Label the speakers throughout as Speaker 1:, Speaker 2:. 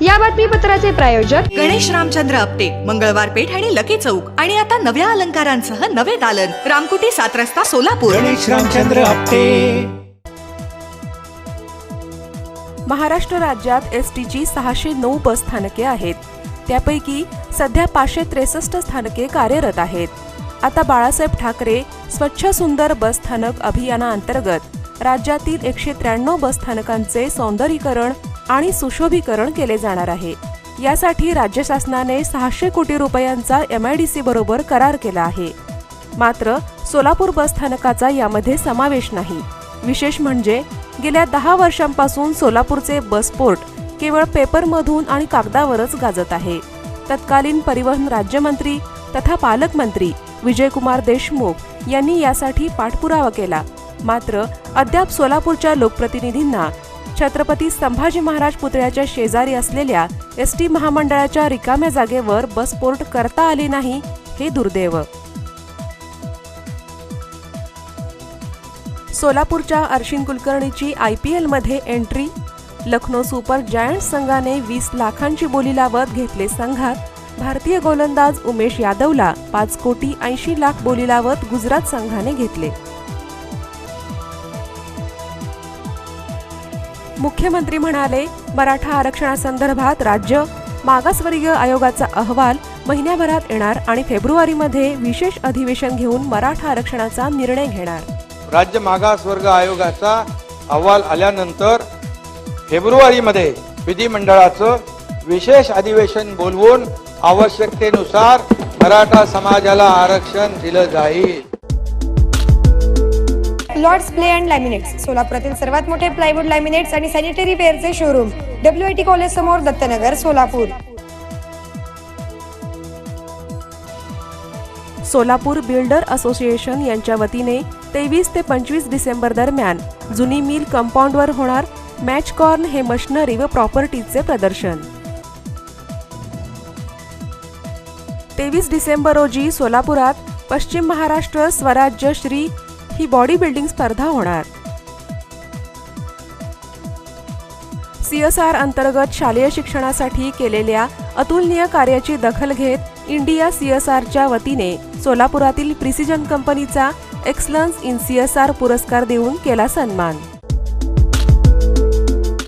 Speaker 1: या बातमीपत्राचे प्रायोजक
Speaker 2: गणेश रामचंद्र आपटे मंगळवार पेठ आणि लकी चौक. आणि आता नव्या अलंकारांसह नवे दालन. रामकुटी सात रस्ता सोलापूर.
Speaker 3: गणेश रामचंद्र आपटे.
Speaker 4: महाराष्ट्र राज्यात एस टीची सहाशे नऊ बस स्थानके आहेत. त्यापैकी सध्या पाचशे त्रेसष्ट स्थानके कार्यरत आहेत. आता बाळासाहेब ठाकरे स्वच्छ सुंदर बस स्थानक अभियानाअंतर्गत राज्यातील एकशे त्र्याण्णव बस स्थानकांचे सौंदर्यीकरण आणि सुशोभीकरण केले जाणार आहे. यासाठी राज्य शासनाने सहाशे कोटी रुपयांचा एम आय डी बरोबर करार केला आहे. मात्र सोलापूर बसस्थानकाचा यामध्ये समावेश नाही. विशेष म्हणजे गेल्या दहा वर्षांपासून सोलापूरचे बसपोर्ट केवळ पेपरमधून आणि कागदावरच गाजत आहे. तत्कालीन परिवहन राज्यमंत्री तथा पालकमंत्री विजयकुमार देशमुख यांनी यासाठी पाठपुरावा केला. मात्र अद्याप सोलापूरच्या लोकप्रतिनिधींना छत्रपती संभाजी महाराज पुतळ्याच्या शेजारी असलेल्या एस टी महामंडळाच्या रिकाम्या जागेवर बसपोर्ट करता आली नाही हे दुर्दैव. सोलापूरच्या अर्शिन कुलकर्णीची आय पी एलमध्ये एंट्री. लखनौ सुपर जायंट संघाने वीस लाखांची बोली लावत घेतले संघात. भारतीय गोलंदाज उमेश यादवला पाच कोटी ऐंशी लाख बोली लावत गुजरात संघाने घेतले. मुख्यमंत्री म्हणाले मराठा आरक्षणासंदर्भात राज्य मागासवर्गीय आयोगाचा अहवाल महिन्याभरात येणार आणि फेब्रुवारीमध्ये विशेष अधिवेशन घेऊन मराठा आरक्षणाचा निर्णय घेणार.
Speaker 5: राज्य मागासवर्ग आयोगाचा अहवाल आल्यानंतर फेब्रुवारीमध्ये विधिमंडळाचं विशेष अधिवेशन बोलवून आवश्यकतेनुसार मराठा समाजाला आरक्षण दिलं जाईल.
Speaker 1: लॉर्ड्स प्ले अँड लॅमिनेट्स सोलापुरातील सर्वात मोठे प्लायवूड लॅमिनेट्स आणि sanitary वेअरचे showroom W I T college समोर दत्तनगर सोलापूर.
Speaker 4: सोलापूर बिल्डर असोसिएशन यांच्या वतीने तेवीस ते पंचवीस डिसेंबर दरम्यान जुनी मिल कंपाऊंडवर होणार मॅच कॉर्न हे मशनरी व प्रॉपर्टीजचे प्रदर्शन. तेवीस डिसेंबर रोजी सोलापुरात पश्चिम महाराष्ट्र स्वराज्य श्री ही बॉडी बिल्डिंग स्पर्धा होणार. सीएसआर अंतर्गत शालेय शिक्षणासाठी केलेल्या अतुलनीय कार्याची दखल घेत इंडिया सीएसआरच्या वतीने सोलापुरातील प्रिसिजन कंपनीचा एक्सलन्स इन सीएसआर पुरस्कार देऊन केला सन्मान.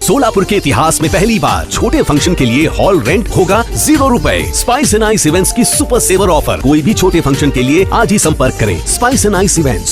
Speaker 6: सोलापुर के इतिहास में पहली बार छोटे फंक्शन के लिए हॉल रेंट होगा जीरो रूपए। स्पाइस एंड आइस इवेंट्स की सुपर सेवर ऑफर। कोई भी छोटे फंक्शन के लिए आज ही संपर्क करें। Spice and ice events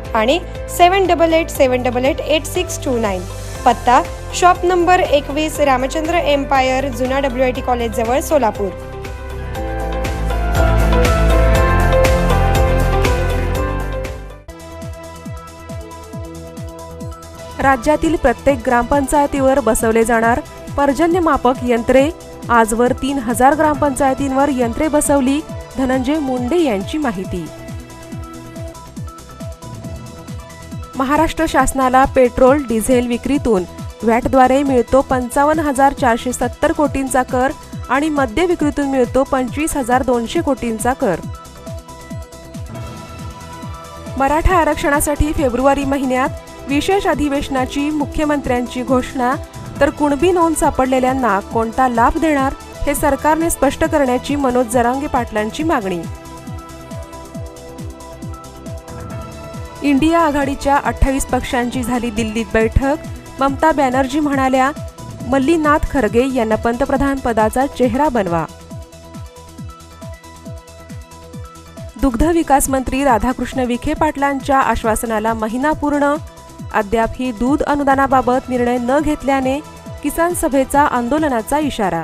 Speaker 1: आणि seven double eight seven double eight eight six two nine. पत्ता शॉप नंबर एकवीस रामचंद्र एम्पायर जुना डब्ल्यू आय टी कॉलेजजवळ सोलापूर.
Speaker 4: राज्यातील प्रत्येक ग्रामपंचायतीवर बसवले जाणार पर्जन्यमापक यंत्रे. आजवर तीन हजार ग्रामपंचायतींवर यंत्रे बसवली. धनंजय मुंडे यांची माहिती. महाराष्ट्र शासनाला पेट्रोल डिझेल विक्रीतून व्हॅटद्वारे मिळतो पंचावन्न हजार चारशे सत्तर कोटींचा कर आणि मद्य विक्रीतून मिळतो पंचवीस हजार दोनशे कोटींचा कर. मराठा आरक्षणासाठी फेब्रुवारी महिन्यात विशेष अधिवेशनाची मुख्यमंत्र्यांची घोषणा तर कुणबी नोंद सापडलेल्यांना कोणता लाभ देणार हे सरकारने स्पष्ट करण्याची मनोज जरांगे पाटलांची मागणी. इंडिया आघाडीच्या अठ्ठावीस पक्षांची झाली दिल्लीत बैठक. ममता बॅनर्जी म्हणाल्या मल्लीनाथ खरगे यांना पंतप्रधान पदाचा चेहरा बनवा. दुग्ध विकास मंत्री राधाकृष्ण विखे पाटलांच्या आश्वासनाला महिना पूर्ण. अद्यापही दूध अनुदानाबाबत निर्णय न घेतल्याने किसान सभेचा आंदोलनाचा इशारा.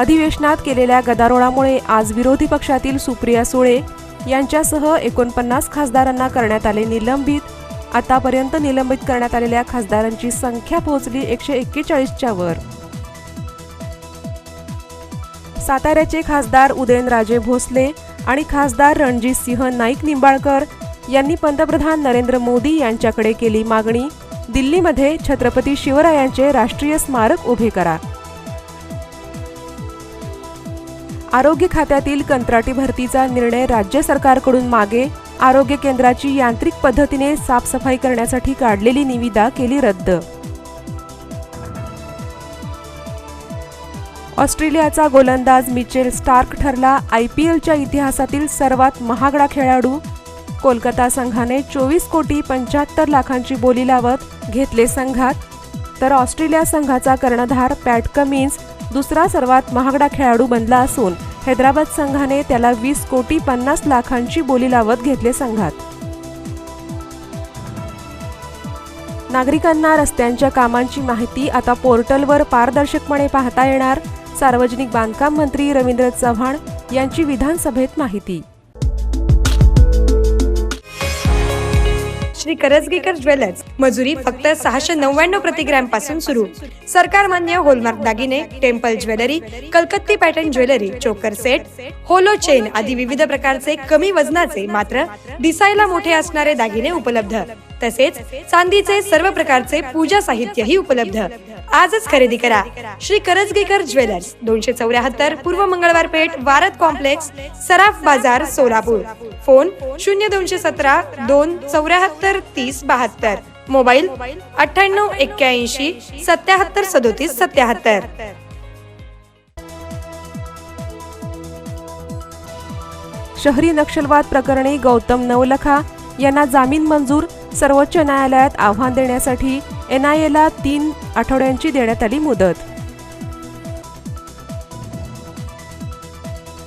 Speaker 4: अधिवेशनात केलेल्या गदारोळामुळे आज विरोधी पक्षातील सुप्रिया सुळे यांच्यासह एकोणपन्नास खासदारांना करण्यात आले निलंबित. आतापर्यंत निलंबित करण्यात आलेल्या खासदारांची संख्या पोहोचली एकशे एक्केचाळीसच्या वर. साताऱ्याचे खासदार उदयनराजे भोसले आणि खासदार रणजित सिंह नाईक निंबाळकर यांनी पंतप्रधान नरेंद्र मोदी यांच्याकडे केली मागणी. दिल्लीमध्ये छत्रपती शिवरायांचे राष्ट्रीय स्मारक उभे करा. आरोग्य खात्यातील कंत्राटी भरतीचा निर्णय राज्य सरकारकडून मागे आरोग्य केंद्राची यांत्रिक पद्धतीने साफसफाई करण्यासाठी काढलेली निविदा केली रद्द. ऑस्ट्रेलियाचा गोलंदाज मिचेल स्टार्क ठरला आय पी एलच्या इतिहासातील सर्वात महागडा खेळाडू. कोलकाता संघाने चोवीस कोटी पंच्याहत्तर लाखांची बोली लावत घेतले संघात. तर ऑस्ट्रेलिया संघाचा कर्णधार पॅट कमिन्स दुसरा सर्वात महागडा खेळाडू बनला असून हैदराबाद संघाने त्याला वीस कोटी पन्नास लाखांची बोली लावत घेतले संघात. नागरिकांना रस्त्यांच्या कामांची माहिती आता पोर्टलवर पारदर्शकपणे पाहता येणार. सार्वजनिक बांधकाम मंत्री रवींद्र चव्हाण यांची विधानसभेत माहिती.
Speaker 1: श्री करजगीकर ज्वेलर्स. मजुरी फक्त सहाशे नव्याण्णव प्रतिग्रॅमपासून सुरू. सरकार मान्य होलमार्क दागिने temple jewellery कलकत्ती pattern jewellery choker set hollow chain आदी विविध प्रकारचे कमी वजनाचे मात्र दिसायला मोठे असणारे दागिने उपलब्ध. तसेच चांदीचे सर्व प्रकारचे पूजा साहित्यही उपलब्ध. आजच खरेदी करा. श्री करजगीकर ज्वेलर्स दोनशे चौऱ्याहत्तर पूर्व मंगळवार पेठ वारद कॉम्प्लेक्स सराफ बाजार सोलापूर. फोन शून्य दोनशे सतरा दोन चौऱ्याहत्तर तीस बहात्तर. मोबाईल अठ्ठ्याण्णव एक्क्याऐंशी सत्याहत्तर सदोतीस सत्याहत्तर.
Speaker 4: शहरी नक्षलवाद प्रकरणी गौतम नवलखा यांना जामीन मंजूर सर्वोच्च न्यायालयात आव्हान देण्यासाठी एनआयएला तीन आठवड्यांची देण्यात आली मुदत.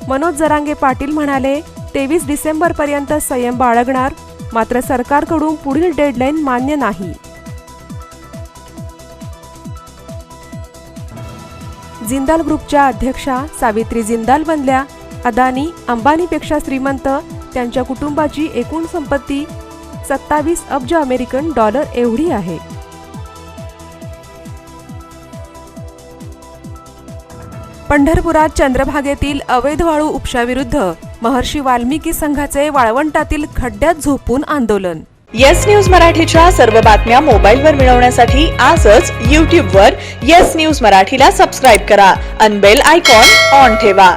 Speaker 4: मनोज जरांगे पाटील म्हणाले तेवीस डिसेंबरपर्यंत संयम बाळगणार मात्र सरकारकडून पुढील डेडलाईन मान्य नाही. जिंदाल ग्रुपच्या अध्यक्षा सावित्री जिंदाल बनल्या. अदानी अंबानीपेक्षा श्रीमंत त्यांच्या कुटुंबाची एकूण संपत्ती सत्तावीस अब्ज अमेरिकन डॉलर एवढी आहे. पंढरपुरात चंद्रभागेतील अवैध वाळू उपशाविरुद्ध महर्षी वाल्मिकी संघाचे वाळवंटातील खड्ड्यात झोपून आंदोलन.
Speaker 3: येस न्यूज मराठीच्या सर्व बातम्या मोबाईलवर मिळवण्यासाठी आजच यूट्यूबवर येस न्यूज मराठीला सबस्क्राईब करा अनबेल आयकॉन ऑन ठेवा.